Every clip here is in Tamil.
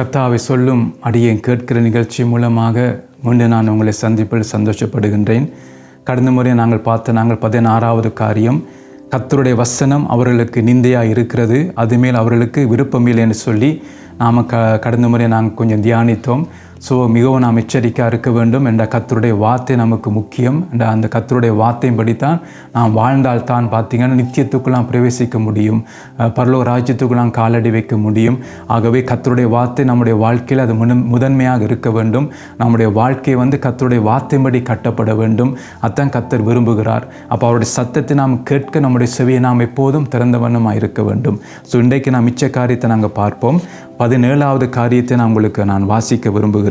கத்தாவை சொல்லும் அடியேன் கேட்கிற நிகழ்ச்சி மூலமாக மீண்டும் நான் உங்களை சந்திப்பில் சந்தோஷப்படுகின்றேன். கடந்த முறை நாங்கள் பார்த்த நாங்கள் பதினாறாவது காரியம் கத்தருடைய வசனம் அவர்களுக்கு நிந்தையாக இருக்கிறது அதுமேல் அவர்களுக்கு விருப்பமில்லை என்று சொல்லி நாம் க கடந்த முறை நாங்கள் கொஞ்சம் தியானித்தோம். ஸோ மிகவும் நாம் எச்சரிக்கையாக இருக்க வேண்டும் என்ற கத்தருடைய வார்த்தை நமக்கு முக்கியம். என்ற அந்த கத்தருடைய வார்த்தையின்படி தான் நாம் வாழ்ந்தால் தான் பார்த்தீங்கன்னா நித்தியத்துக்குலாம் பிரவேசிக்க முடியும். பரலோ ராஜ்யத்துக்குலாம் காலடி வைக்க முடியும். ஆகவே கத்தருடைய வார்த்தை நம்முடைய வாழ்க்கையில் அது முன் முதன்மையாக இருக்க வேண்டும். நம்முடைய வாழ்க்கையை வந்து கத்தருடைய வார்த்தையின்படி கட்டப்பட வேண்டும். அதான் கத்தர் விரும்புகிறார். அப்போ அவருடைய சத்தத்தை நாம் கேட்க நம்முடைய செவியை நாம் எப்போதும் திறந்த வண்ணமாக இருக்க வேண்டும். ஸோ இன்றைக்கு நாம் மிச்ச காரியத்தை நாங்கள் பார்ப்போம். பதினேழாவது காரியத்தை நான் உங்களுக்கு நான் வாசிக்க விரும்புகிறேன்.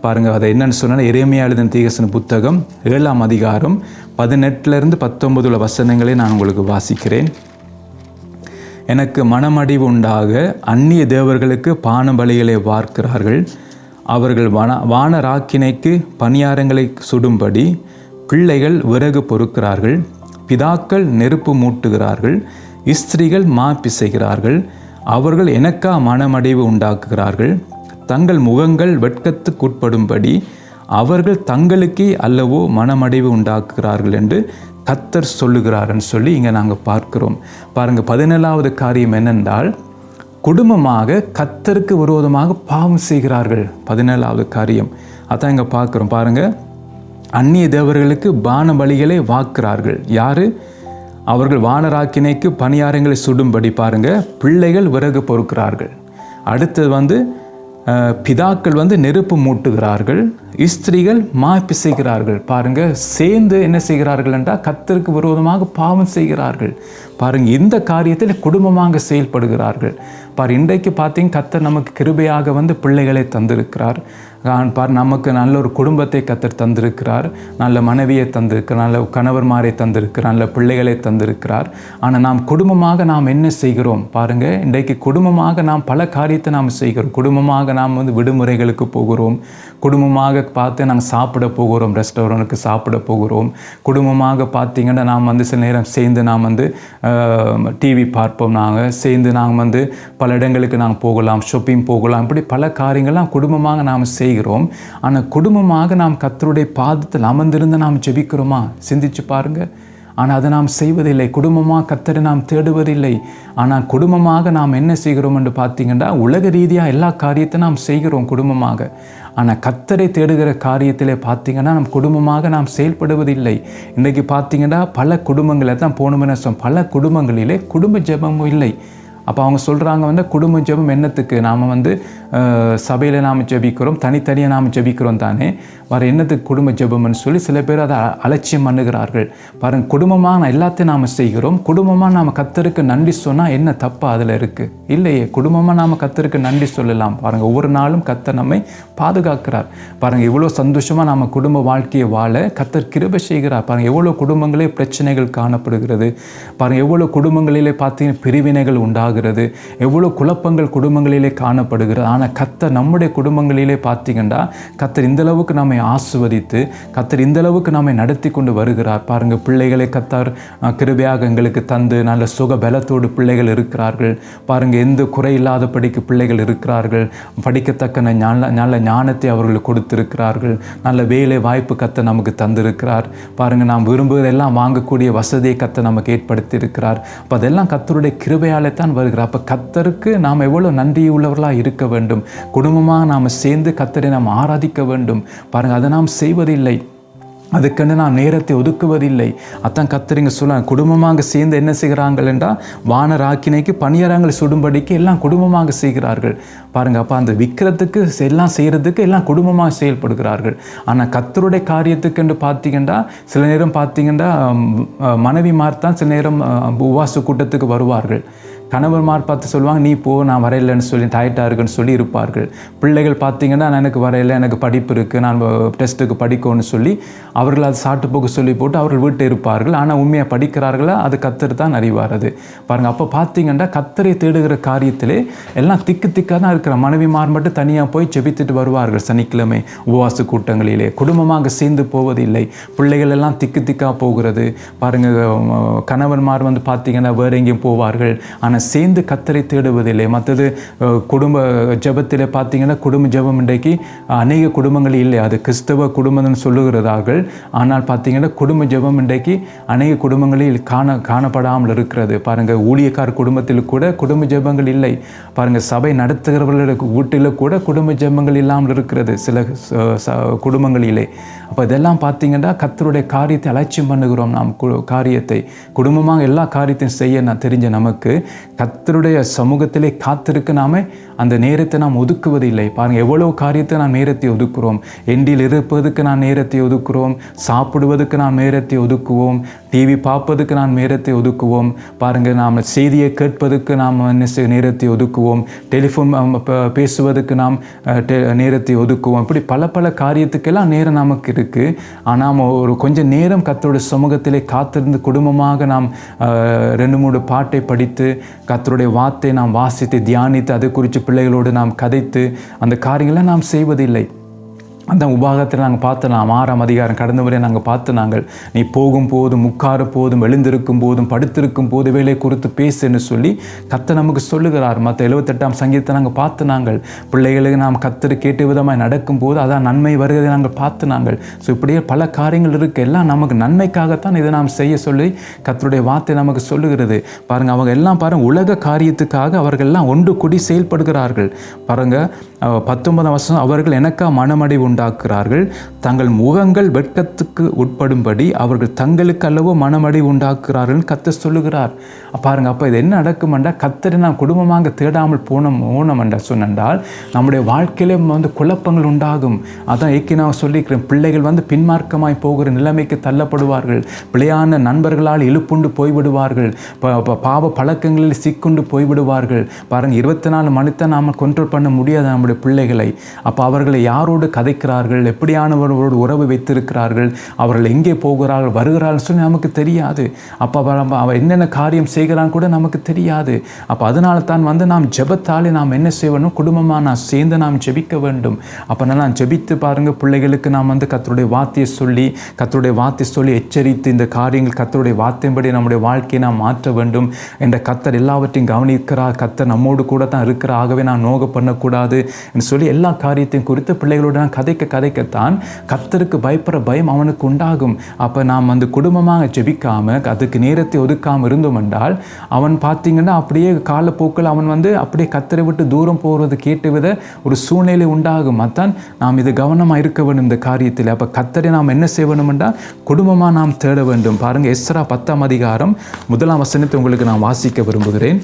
பாருங்கள் அதை என்னன்னு சொன்னால் இறைமையா எழுதின தீகசன புத்தகம் ஏழாம் அதிகாரம் பதினெட்டுலேருந்து உள்ள வசனங்களை நான் உங்களுக்கு வாசிக்கிறேன். எனக்கு மனமடிவு உண்டாக அந்நிய தேவர்களுக்கு பான பலிகளை வார்க்கிறார்கள் அவர்கள் வன வானராக்கினைக்கு பணியாரங்களை சுடும்படி பிள்ளைகள் விறகு பொறுக்கிறார்கள். பிதாக்கள் நெருப்பு மூட்டுகிறார்கள். ஸ்திரீகள் மா பிசைகிறார்கள் அவர்கள் எனக்கா மனமடிவு உண்டாக்குகிறார்கள். தங்கள் முகங்கள் வெட்கத்துக்குட்படும்படி அவர்கள் தங்களுக்கே அல்லவோ மனமடைவு உண்டாக்குகிறார்கள் என்று கத்தர் சொல்லுகிறார்னு சொல்லி இங்கே நாங்கள் பார்க்கிறோம். பாருங்கள் பதினேழாவது காரியம் என்னென்றால் குடும்பமாக கத்தருக்கு விரோதமாக பாவம் செய்கிறார்கள். பதினேழாவது காரியம். அதான் இங்கே பார்க்குறோம். பாருங்கள் அந்நிய தேவர்களுக்கு பான பலிகளை வாக்குறார்கள். யாரு? அவர்கள் வானராக்கினைக்கு பணியாரங்களை சுடும்படி பாருங்கள் பிள்ளைகள் விறகு பொறுக்கிறார்கள். அடுத்தது வந்து பிதாக்கள் வந்து நெருப்பு மூட்டுகிறார்கள் ஸ்திரீகள் மா பிசைகிறார்கள். பாருங்க சேர்ந்து என்ன செய்கிறார்கள் என்றால் கத்தருக்கு விரோதமாக பாவம் செய்கிறார்கள். பாருங்க இந்த காரியத்தில் குடும்பமாக செயல்படுகிறார்கள். பார் இன்றைக்கு பார்த்தீங்க கத்தர் நமக்கு கிருபையாக வந்து பிள்ளைகளை தந்திருக்கிறார். பார் நமக்கு நல்ல ஒரு குடும்பத்தை கத்தர் தந்திருக்கிறார். நல்ல மனைவியை தந்திருக்கிறார். நல்ல கணவர்மாரை தந்திருக்கிறார். நல்ல பிள்ளைகளை தந்திருக்கிறார். ஆனால் நாம் குடும்பமாக நாம் என்ன செய்கிறோம்? பாருங்க இன்றைக்கு குடும்பமாக நாம் பல காரியத்தை நாம் செய்கிறோம். குடும்பமாக நாம் வந்து விடுமுறைகளுக்கு போகிறோம். குடும்பமாக பார்த்து நாங்கள் சாப்பிட போகிறோம். ரெஸ்டாரண்ட்டுக்கு சாப்பிட போகிறோம். குடும்பமாக பார்த்தீங்கன்னா நாம் வந்து சில நேரம் சேர்ந்து நாம் வந்து டிவி பார்ப்போம். நாங்கள் சேர்ந்து நாங்கள் வந்து பல இடங்களுக்கு நாங்கள் போகலாம் ஷாப்பிங் போகலாம். இப்படி பல காரியங்கள்லாம் குடும்பமாக நாம் செய்கிறோம். ஆனால் குடும்பமாக நாம் கத்தருடைய பாதத்தில் அமர்ந்திருந்து நாம் ஜெபிக்கிறோமா? சிந்திச்சு பாருங்கள் ஆனால் அதை நாம் செய்வதில்லை. குடும்பமாக கத்தரை நாம் தேடுவதில்லை. ஆனால் குடும்பமாக நாம் என்ன செய்கிறோம் என்று பார்த்தீங்கன்னா உலக ரீதியாக எல்லா காரியத்தையும் நாம் செய்கிறோம் குடும்பமாக. ஆனால் கத்தரை தேடுகிற காரியத்திலே பார்த்திங்கன்னா நம் குடும்பமாக நாம் செயல்படுவதில்லை. இன்றைக்கி பார்த்தீங்கன்னா பல குடும்பங்களை தான் போகணும்னு சொல் பல குடும்பங்களிலே குடும்ப ஜபமும் இல்லை. அப்போ அவங்க சொல்கிறாங்க வந்து குடும்ப ஜெபம் என்னத்துக்கு? நாம் வந்து சபையில் நாம் ஜெபிக்கிறோம் தனித்தனியாக நாம் ஜெபிக்கிறோம் தானே. வர என்னத்துக்கு குடும்ப ஜெபம்னு சொல்லி சில பேர் அதை அலட்சியம் பண்ணுகிறார்கள். பாருங்க குடும்பமாக நான் எல்லாத்தையும் நாம் செய்கிறோம். குடும்பமாக நாம் கத்தருக்கு நன்றி சொன்னால் என்ன தப்பு அதில் இருக்குது இல்லையே குடும்பமாக நாம் கத்தருக்கு நன்றி சொல்லலாம். பாருங்கள் ஒவ்வொரு நாளும் கத்தர் நம்மை பாதுகாக்கிறார். பாருங்கள் இவ்வளோ சந்தோஷமாக நாம் குடும்ப வாழ்க்கையை வாழ கத்தர் கிருபை செய்கிறார். பாருங்கள் எவ்வளோ குடும்பங்களே பிரச்சனைகள் காணப்படுகிறது. பாருங்கள் எவ்வளோ குடும்பங்களிலே பார்த்தீங்கன்னா பிரிவினைகள் உண்டாகும் உண்டாகிறது எவ்வளோ குழப்பங்கள் குடும்பங்களிலே காணப்படுகிறது. ஆனால் கத்தர் நம்முடைய குடும்பங்களிலே பார்த்தீங்கன்னா கத்தர் இந்தளவுக்கு நம்மை ஆசுவதித்து கத்தர் இந்தளவுக்கு நம்மை நடத்தி கொண்டு வருகிறார். பாருங்கள் பிள்ளைகளை கத்தார் கிருபையாக எங்களுக்கு தந்து நல்ல சுக பலத்தோடு பிள்ளைகள் இருக்கிறார்கள். பாருங்கள் எந்த குறை இல்லாதபடிக்கு பிள்ளைகள் இருக்கிறார்கள். படிக்கத்தக்க நல்ல நல்ல ஞானத்தை அவர்கள் கொடுத்திருக்கிறார்கள். நல்ல வேலை வாய்ப்பு கத்தை நமக்கு தந்திருக்கிறார். பாருங்கள் நாம் விரும்புவதெல்லாம் வாங்கக்கூடிய வசதியை கத்தை நமக்கு ஏற்படுத்தி இருக்கிறார் அப்போ அதெல்லாம் கத்தருடைய கிருபையாலே தான் வருகிறார் அப்போ கத்தருக்கு நாம் எவ்வளோ நன்றியுள்ளவர்களாக இருக்க வேண்டும். குடும்பமாக நாம் சேர்ந்து கத்தரை நாம் ஆராதிக்க வேண்டும். பாருங்கள் அதை நாம் செய்வதில்லை. அதுக்கென்று நாம் நேரத்தை ஒதுக்குவதில்லை. அதான் கத்தரிங்க சொல்ல குடும்பமாக சேர்ந்து என்ன செய்கிறாங்கள் என்றால் வானராக்கினைக்கு பணியாரங்களை சுடும்படிக்கு எல்லாம் குடும்பமாக செய்கிறார்கள். பாருங்க அப்போ அந்த விற்கிறதுக்கு எல்லாம் செய்கிறதுக்கு எல்லாம் குடும்பமாக செயல்படுகிறார்கள். ஆனால் கத்தருடைய காரியத்துக்கு என்று பார்த்தீங்கன்னா சில நேரம் பார்த்தீங்கன்னா மனைவிமார் தான் சில நேரம் அஹ், கூட்டத்துக்கு வருவார்கள். கணவன்மார் பார்த்து சொல்லுவாங்க நீ போ நான் வரையிலன்னு சொல்லி டயர்டாக இருக்குன்னு சொல்லி இருப்பார்கள். பிள்ளைகள் பார்த்தீங்கன்னா நான் எனக்கு வரையில எனக்கு படிப்பு இருக்குது நான் டெஸ்ட்டுக்கு படிக்கணும்னு சொல்லி அவர்கள் அது சாட்டு போக்கு சொல்லி போட்டு அவர்கள் வீட்டு இருப்பார்கள். ஆனால் உண்மையாக படிக்கிறார்களா? அது கத்தர் தான் அறிவார் அது பாருங்கள் அப்போ பார்த்தீங்கன்னா கத்தரை தேடுகிற காரியத்திலே எல்லாம் திக்கு திக்காக தான் இருக்கிற மனைவிமார் மட்டும் தனியாக போய் செபித்துட்டு வருவார்கள் சனிக்கிழமை உபவாச கூட்டங்களிலே. குடும்பமாக சேர்ந்து போவதில்லை. பிள்ளைகள் எல்லாம் திக்கு திக்காக போகிறது. பாருங்கள் கணவன்மார் வந்து பார்த்தீங்கன்னா வேற எங்கேயும் போவார்கள். ஆனால் சேர்ந்து கத்தரை தேடுவதில்லை. மற்றது குடும்ப ஜெபத்தில் பார்த்தீங்கன்னா குடும்ப ஜெபம் இன்றைக்கு அநேக குடும்பங்கள் இல்லை. அது கிறிஸ்தவ குடும்பம்னு சொல்லுகிறதார்கள். ஆனால் பார்த்தீங்கன்னா குடும்ப ஜெபம் இன்றைக்கு அநேக குடும்பங்களில் காண காணப்படாமல் இருக்கிறது. பாருங்கள் ஊழியக்கார குடும்பத்தில் கூட குடும்ப ஜெபங்கள் இல்லை. பாருங்கள் சபை நடத்துகிறவர்களுக்கு வீட்டில் கூட குடும்ப ஜெபங்கள் இல்லாமல் இருக்கிறது சில ச- குடும்பங்களிலே. அப்போ இதெல்லாம் பார்த்தீங்கன்னா கத்தருடைய காரியத்தை அலட்சியம் பண்ணுகிறோம். நாம் கு- காரியத்தை குடும்பமாக எல்லா காரியத்தையும் செய்ய நான் தெரிஞ்ச நமக்கு கத்தருடைய சமூகத்திலே காத்திருக்க நாம. அந்த நேரத்தை நாம் ஒதுக்குவதில்லை. பாருங்கள் எவ்வளோ காரியத்தை நாம் நேரத்தை ஒதுக்குறோம். எண்டில் இருப்பதுக்கு நான் நேரத்தை ஒதுக்குறோம். சாப்பிடுவதற்கு நாம் நேரத்தை ஒதுக்குவோம். டிவி பார்ப்பதுக்கு நாம் நேரத்தை ஒதுக்குவோம். பாருங்கள் நாம் செய்தியை கேட்பதற்கு நாம் நேரத்தை ஒதுக்குவோம். டெலிஃபோன் பேசுவதற்கு நாம் டெ- நேரத்தை ஒதுக்குவோம். இப்படி பல பல காரியத்துக்கெல்லாம் நேரம் நமக்கு இருக்குது ஆனால் நாம் ஒரு கொஞ்சம் நேரம் கத்தருடைய சமூகத்திலே காத்திருந்து குடும்பமாக நாம் ரெண்டு மூணு பாட்டை படித்து கத்தருடைய வார்த்தை நாம் வாசித்து தியானித்து அது குறித்து பிள்ளைகளோடு நாம் கதைத்து அந்த காரியங்களை நாம் செய்வதில்லை. அந்த உபாகத்தில் நாங்கள் பார்த்து நாம் ஆறாம் அதிகாரம் கடந்த முறை நாங்கள் பார்த்து நாங்கள் நீ போகும் போதும் உட்கார போதும் எழுந்திருக்கும் போதும் படுத்திருக்கும் போது வேலை குறித்து பேசுன்னு சொல்லி கத்த நமக்கு சொல்லுகிறார். மற்ற எழுபத்தெட்டாம் சங்கீதத்தை நாங்கள் பார்த்து நாங்கள் பிள்ளைகளுக்கு நாம் கத்தரு கேட்ட விதமாக நடக்கும்போது அதான் நன்மை வருகிறதை நாங்கள் பார்த்து நாங்கள். ஸோ இப்படியே பல காரியங்கள் இருக்குது எல்லாம் நமக்கு நன்மைக்காகத்தான் இதை நாம் செய்ய சொல்லி கத்தருடைய வார்த்தை நமக்கு சொல்லுகிறது. பாருங்கள் அவங்க எல்லாம் பாருங்கள் உலக காரியத்துக்காக அவர்கள் எல்லாம் ஒன்று கூடி செயல்படுகிறார்கள். பாருங்கள் பத்தொன்பதாம் வருஷம் அவர்கள் எனக்கா மனமடை உண்டாக்குறார்கள் தங்கள் முகங்கள் வெட்கத்துக்கு உட்படும்படி அவர்கள் தங்களுக்கு அல்லவோ மனமடை உண்டாக்குறார்கள் கத்த சொல்லுகிறார். பாருங்க அப்போ இது என்ன நடக்குமெண்டா? கத்தரை நான் குடும்பமாக தேடாமல் போனோம் போனோம்ண்டா? சொன்னால் நம்முடைய வாழ்க்கையிலே வந்து குழப்பங்கள் உண்டாகும். அதான் ஏக்கி நான் சொல்லிக்கிறேன் பிள்ளைகள் வந்து பின்மார்க்கமாய் போகிற நிலைமைக்கு தள்ளப்படுவார்கள். பிழையான நண்பர்களால் இழுப்புண்டு போய்விடுவார்கள். ப- ப- பாவ பழக்கங்களில் சிக்குண்டு போய்விடுவார்கள். பாருங்க இருபத்தி நாலு மணித்தை நாம் கண்ட்ரோல் பண்ண முடியாது. நம்முடைய பிள்ளைகளை. அப்போ அவர்களை யாரோடு கதைக்கிறார்கள்? எப்படியானவர்களோடு உறவு வைத்திருக்கிறார்கள்? அவர்கள் எங்கே போகிறார்கள் வருகிறார்கள் சொல்லி நமக்கு தெரியாது. அப்போ அவர் நம்ம- அவர் என்னென்ன காரியம் செய்கிறான்னு கூட நமக்கு தெரியாது. அப்போ அதனால தான் வந்து நாம் ஜெபத்தாலே நாம் என்ன செய்யணும்? குடும்பமாக நான் சேர்ந்து நாம் ஜெபிக்க வேண்டும். அப்போ நான் ஜெபித்து பாருங்கள் பிள்ளைகளுக்கு நாம் வந்து கத்தருடைய வார்த்தையை சொல்லி கத்தருடைய வார்த்தை சொல்லி எச்சரித்து இந்த காரியங்கள் கத்தருடைய வார்த்தையின்படி நம்முடைய வாழ்க்கையை நாம் மாற்ற வேண்டும் என்ற கத்தர் எல்லாவற்றையும் கவனிக்கிறார். கத்தர் நம்மோடு கூட தான் இருக்கிறார். ஆகவே நான் நோக பண்ணக்கூடாது சொல்லி எல்லா காரியத்தையும் குறித்து பிள்ளைகளுடன் நான் கதைக்க கதைக்கத்தான் கத்தருக்கு பயப்படுற பயம் அவனுக்கு உண்டாகும். அப்போ நாம் வந்து குடும்பமாக ஜெபிக்காமல் அதுக்கு நேரத்தை ஒதுக்காமல் இருந்தோம் என்றால் அவன் பார்த்தீங்கன்னா அப்படியே காலப்போக்கில் அவன் வந்து அப்படியே கத்தரை விட்டு தூரம் போகிறது கேட்டு வித ஒரு சூழ்நிலை உண்டாகும். அதான் நாம் இது கவனமாக இருக்க வேண்டும் இந்த காரியத்தில். அப்போ கத்தரை நாம் என்ன செய்ய வேண்டும் என்றால் குடும்பமாக நாம் தேட வேண்டும். பாருங்கள் எஸ்ரா பத்தாம் அதிகாரம் முதலாம் வசனத்தை உங்களுக்கு நான் வாசிக்க விரும்புகிறேன்.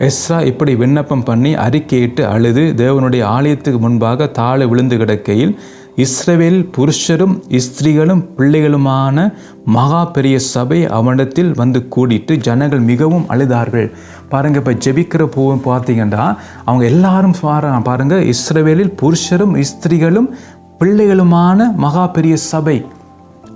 எஸ்ரா இப்படி விண்ணப்பம் பண்ணி அறிக்கையிட்டு அழுது தேவனுடைய ஆலயத்துக்கு முன்பாக தாழ விழுந்து கிடக்கையில் இஸ்ரவேல் புருஷரும் ஸ்திரீகளும் பிள்ளைகளுமான மகா பெரிய சபை அவனிடத்தில் வந்து கூடிட்டு ஜனங்கள் மிகவும் அழுதார்கள். பாருங்கள் இப்போ ஜெபிக்கிற பூ பார்த்தீங்கன்னா அவங்க எல்லாரும் பாருங்கள் இஸ்ரவேலில் புருஷரும் ஸ்திரீகளும் பிள்ளைகளுமான மகா பெரிய சபை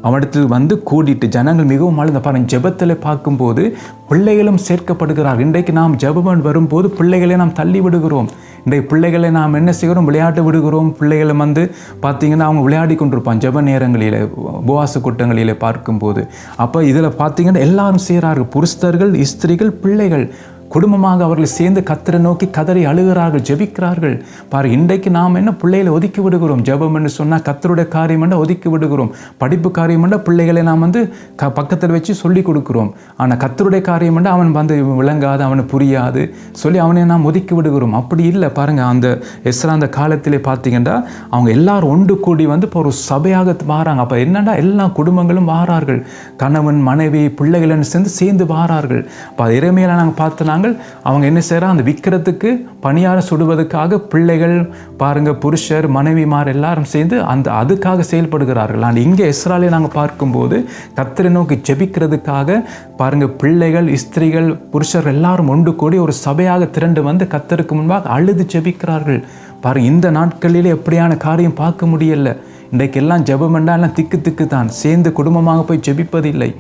அவனிடத்தில் வந்து கூடிட்டு ஜனங்கள் மிகவும் அழுந்த பாருங்க ஜெபத்தில் பார்க்கும்போது பிள்ளைகளும் சேர்க்கப்படுகிறார். இன்றைக்கு நாம் ஜெபம் வரும்போது பிள்ளைகளை நாம் தள்ளி விடுகிறோம் இன்றைக்கு பிள்ளைகளை நாம் என்ன செய்கிறோம்? விளையாட்டு விடுகிறோம். பிள்ளைகளை வந்து பார்த்திங்கன்னா அவங்க விளையாடி கொண்டிருப்பான். ஜெப நேரங்களில் உபவாச கூட்டங்களில் பார்க்கும்போது. அப்போ இதில் பார்த்தீங்கன்னா எல்லாரும் செய்கிறார்கள். புருஷர்கள் ஸ்திரீகள் பிள்ளைகள். குடும்பமாக அவர்கள் சேர்ந்து கத்தரை நோக்கி கதறி அழுகிறார்கள் ஜெபிக்கிறார்கள். பாரு இன்றைக்கு நாம் என்ன பிள்ளைகளை ஒதுக்கி விடுகிறோம்? ஜெபம் என்று சொன்னால் கத்தருடைய காரியம் என்றால் ஒதுக்கி விடுகிறோம். படிப்பு காரியம் என்றால் பிள்ளைகளை நாம் வந்து க பக்கத்தில் வச்சு சொல்லி கொடுக்குறோம். ஆனால் கத்தருடைய காரியம் என்றால் அவன் வந்து விளங்காது அவனை புரியாது. சொல்லி அவனை நாம் ஒதுக்கி விடுகிறோம். அப்படி இல்லை. பாருங்கள் அந்த எஸ்ரா அந்த காலத்திலே பார்த்தீங்கன்னா அவங்க எல்லாரும் ஒன்று கூடி வந்து இப்போ ஒரு சபையாக வாராங்க. அப்போ என்னடா எல்லா குடும்பங்களும் வாரார்கள். கணவன் மனைவி பிள்ளைகள் சேர்ந்து சேர்ந்து வாரார்கள். அப்போ இறைமையில நாங்கள் பார்த்து நாங்கள் அவங்க என்ன செய்கிறா அந்த விற்கிறதுக்கு பணியாரம் சுடுவதற்காக பிள்ளைகள் பாருங்க புருஷர் மனைவிமார் எல்லாரும் சேர்ந்து அந்த அதுக்காக செயல்படுகிறார்கள். ஆனால் இங்கே இஸ்ராலே நாங்கள் பார்க்கும்போது கத்திரை நோக்கி ஜெபிக்கிறதுக்காக பாருங்க பிள்ளைகள் ஸ்திரீகள் புருஷர் எல்லாரும் ஒன்று கூடி ஒரு சபையாக திரண்டு வந்து கத்தருக்கு முன்பாக அழுது ஜெபிக்கிறார்கள். பாருங்க இந்த நாட்களிலே எப்படியான காரியம் பார்க்க முடியல. இன்றைக்கெல்லாம் ஜெபம் என்றால் திக்கு திக்கு தான் சேர்ந்து குடும்பமாக போய் ஜெபிப்பதில்லை.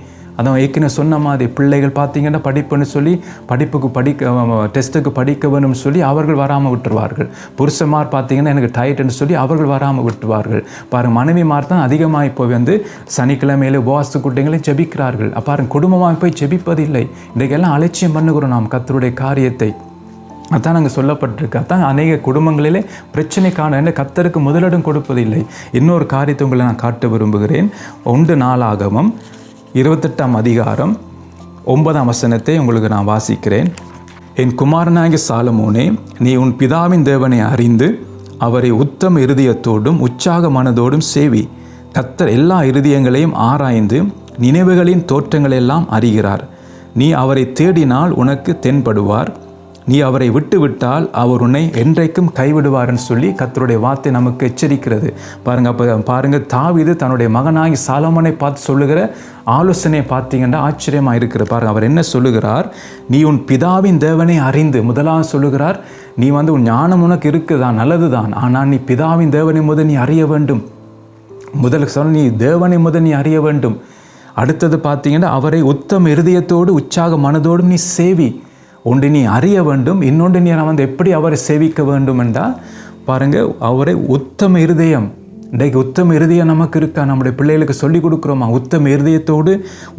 அதான் ஏற்கனவே சொன்ன மாதிரி பிள்ளைகள் பார்த்தீங்கன்னா படிப்புன்னு சொல்லி படிப்புக்கு படிக்க டெஸ்ட்டுக்கு படிக்க வேணும்னு சொல்லி அவர்கள் வராமல் விட்டுருவார்கள். புருஷமார் பார்த்தீங்கன்னா எனக்கு டயட்னு சொல்லி அவர்கள் வராமல் விட்டுருவார்கள். பாருங்கள் மனைவிமார் தான் அதிகமாக இப்போ வந்து சனிக்கிழமையில் உபவாச குட்டைகளை ஜெபிக்கிறார்கள். அப்ப குடும்பமாக போய் ஜெபிப்பதில்லை. இன்றைக்கெல்லாம் அலட்சியம் பண்ணுகிறோம் நாம் கத்தருடைய காரியத்தை. அதான் நாங்கள் சொல்லப்பட்டிருக்கு. அதான் அநேக குடும்பங்களிலே பிரச்சனைக்கான என்ன கத்தருக்கு முதலிடம் கொடுப்பதில்லை. இன்னொரு காரியத்தை உங்களை நான் காட்ட விரும்புகிறேன். ஒன்று நாளாகவும் இருபத்தெட்டாம் அதிகாரம் ஒன்பதாம் வசனத்தை உங்களுக்கு நான் வாசிக்கிறேன். என் குமாரனாகிய சாலமோனே நீ உன் பிதாவின் தேவனை அறிந்து அவரை உத்தம இருதயத்தோடும் உற்சாக மனதோடும் சேவி. கத்தர் எல்லா இருதயங்களையும் ஆராய்ந்து நினைவுகளின் தோற்றங்களெல்லாம் அறிகிறார். நீ அவரை தேடினால் உனக்கு தென்படுவார். நீ அவரை விட்டுவிட்டால் அவர் உன்னை என்றைக்கும் கைவிடுவார்னு சொல்லி கத்தருடைய வார்த்தை நமக்கு எச்சரிக்கிறது. பாருங்க அப்போ பாருங்க தாவிது தன்னுடைய மகனாகி சாலமனை பார்த்து சொல்லுகிற ஆலோசனை பார்த்தீங்கன்னா ஆச்சரியமாக இருக்கிற பாருங்க அவர் என்ன சொல்லுகிறார்? நீ உன் பிதாவின் தேவனை அறிந்து முதலாக சொல்லுகிறார் நீ வந்து உன் ஞானம் உனக்கு இருக்குதான் நல்லதுதான். ஆனால் நீ பிதாவின் தேவனை முதல் நீ அறிய வேண்டும். முதல் சொன்ன நீ தேவனை முதல் நீ அறிய வேண்டும். அடுத்தது பார்த்தீங்கன்னா அவரை உத்தம் இருதயத்தோடு உற்சாக மனதோடும் நீ சேவி. ஒன்று நீ அறிய வேண்டும் இன்னொன்று நீ வந்து எப்படி அவரை சேவிக்க வேண்டும் என்றால் பாருங்கள் அவரை உத்தம இருதயம் இன்றைக்கு உத்தம இருதயம் நமக்கு இருக்கா? நம்முடைய பிள்ளைகளுக்கு சொல்லிக் கொடுக்குறோமா? உத்தம இருதயத்தோடு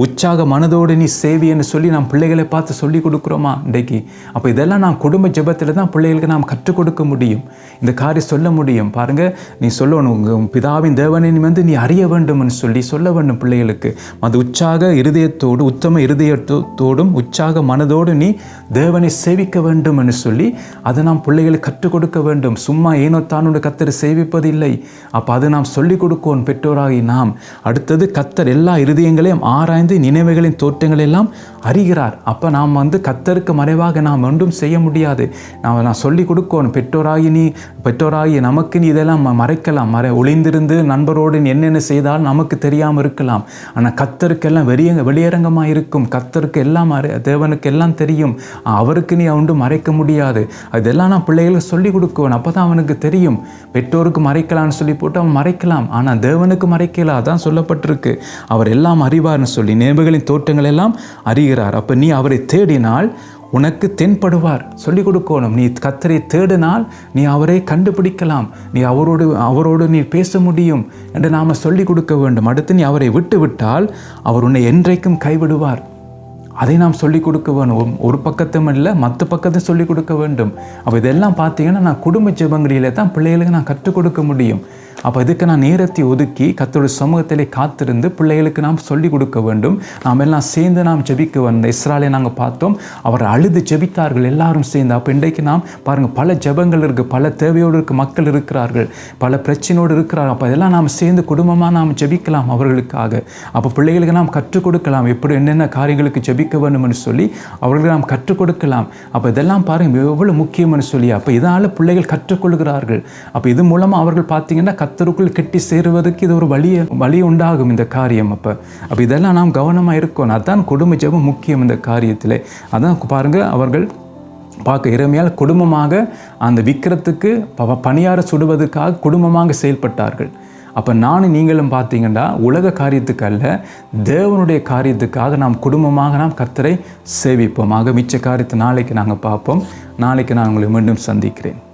உற்சாக மனதோடு நீ சேவியன்னு சொல்லி நாம் பிள்ளைகளை பார்த்து சொல்லி கொடுக்குறோமா இன்றைக்கு? அப்போ இதெல்லாம் நாம் குடும்ப ஜெபத்தில் தான் பிள்ளைகளுக்கு நாம் கற்றுக் கொடுக்க முடியும். இந்த காரியம் சொல்ல முடியும். பாருங்கள் நீ சொல்லணும் உங்கள் பிதாவின் தேவனை நீ வந்து நீ அறிய வேண்டும்னு சொல்லி சொல்ல வேண்டும் பிள்ளைகளுக்கு. அது உற்சாக இருதயத்தோடு உத்தம இருதயத்தோடும் உற்சாக மனதோடு நீ தேவனை சேவிக்க வேண்டும்னு சொல்லி அதை நாம் பிள்ளைகளுக்கு கற்றுக் கொடுக்க வேண்டும். சும்மா ஏனோ தானோட கத்தரை சேவிப்பதில்லை. அப்போ அது நாம் சொல்லிக் கொடுக்கோம் பெற்றோராகி நாம். அடுத்தது கத்தர் எல்லா இருதயங்களையும் ஆராய்ந்து நினைவுகளின் தோற்றங்களெல்லாம் அறிகிறார். அப்போ நாம் வந்து கத்தருக்கு மறைவாக நாம் ஒன்றும் செய்ய முடியாது. நாம் நான் சொல்லிக் கொடுக்கணும் பெற்றோராகி நீ பெற்றோராகி நமக்கு நீ இதெல்லாம் மறைக்கலாம். மறை ஒளிந்திருந்து நண்பரோடு நீ என்னென்ன செய்தால் நமக்கு தெரியாமல் இருக்கலாம். ஆனால் கத்தருக்கெல்லாம் வெளியங்க வெளியரங்கமாக இருக்கும். கத்தருக்கு எல்லாம் அறி தேவனுக்கு எல்லாம் தெரியும். அவருக்கு நீ ஒன்றும் மறைக்க முடியாது. அதெல்லாம் நான் பிள்ளைகளுக்கு சொல்லிக் கொடுக்கணும் அப்போ தான் அவனுக்கு தெரியும். பெற்றோருக்கு மறைக்கலாம்னு சொல்லி போட்டு அவன் மறைக்கலாம் ஆனால் தேவனுக்கு மறைக்கல அதான் சொல்லப்பட்டிருக்கு. அவர் எல்லாம் அறிவார்னு சொல்லி நேபுகளின் தோட்டங்கள் எல்லாம் அறிகிறார். அப்போ நீ அவரை தேடினால் உனக்கு தென்படுவார். சொல்லிக் கொடுக்கணும். நீ கத்தரை தேடினால் நீ அவரை கண்டுபிடிக்கலாம். நீ அவரோடு அவரோடு நீ பேச முடியும் என்று நாம் சொல்லிக் கொடுக்க வேண்டும். அடுத்து நீ அவரை விட்டுவிட்டால் அவர் உன்னை என்றைக்கும் கைவிடுவார். அதை நாம் சொல்லிக் கொடுக்க வேணும். ஒரு- ஒரு பக்கத்தும் இல்லை மற்ற பக்கத்தையும் சொல்லிக் கொடுக்க வேண்டும். அப்போ இதெல்லாம் பார்த்தீங்கன்னா நான் குடும்ப ஜெபங்களிலே தான் பிள்ளைகளுக்கு நான் கற்றுக் கொடுக்க முடியும். அப்போ இதுக்கு நான் நேரத்தை ஒதுக்கி கத்தோடைய சமூகத்திலே காத்திருந்து பிள்ளைகளுக்கு நாம் சொல்லிக் கொடுக்க வேண்டும். நாம் எல்லாம் சேர்ந்து நாம் ஜெபிக்க வந்த இஸ்ராலை நாங்கள் பார்த்தோம். அவர் அழுது ஜெபித்தார்கள். எல்லாரும் சேர்ந்து. அப்போ இன்றைக்கு நாம் பாருங்கள் பல ஜெபங்கள் இருக்குது பல தேவையோடு இருக்க. மக்கள் இருக்கிறார்கள். பல பிரச்சனையோடு இருக்கிறார்கள். அப்போ இதெல்லாம் நாம் சேர்ந்து குடும்பமாக நாம் ஜெபிக்கலாம் அவர்களுக்காக. அப்போ பிள்ளைகளுக்கு நாம் கற்றுக் கொடுக்கலாம். எப்படி என்னென்ன காரியங்களுக்கு ஜெபிக்க வேண்டும்னு சொல்லி அவர்களுக்கு நாம் கற்றுக் கொடுக்கலாம். அப்போ இதெல்லாம் பாருங்கள் எவ்வளவு முக்கியம்னு சொல்லி. அப்போ இதனால் பிள்ளைகள் கற்றுக்கொள்கிறார்கள் அப்போ இது மூலமாக அவர்கள் பார்த்தீங்கன்னா கத்தருக்குள் கெட்டி சேருவதற்கு இது ஒரு வழிய வழி உண்டாகும் இந்த காரியம் அப்போ. அப்போ இதெல்லாம் நாம் கவனமாக இருக்கணும். அதான் குடும்ப ஜெபம் முக்கியம் இந்த காரியத்தில். அதான் பாருங்க அவர்கள் பார்க்க இறமையால் குடும்பமாக அந்த விக்கிரத்துக்கு ப- பணியார சுடுவதற்காக குடும்பமாக செயல்பட்டார்கள். அப்போ நானும் நீங்களும் பார்த்தீங்கன்னா உலக காரியத்துக்கு அல்ல தேவனுடைய காரியத்துக்காக நாம் குடும்பமாக நாம் கத்தரை சேவிப்போம். ஆக மிச்ச காரியத்தை நாளைக்கு நாங்கள் பார்ப்போம். நாளைக்கு நான் உங்களை மீண்டும் சந்திக்கிறேன்.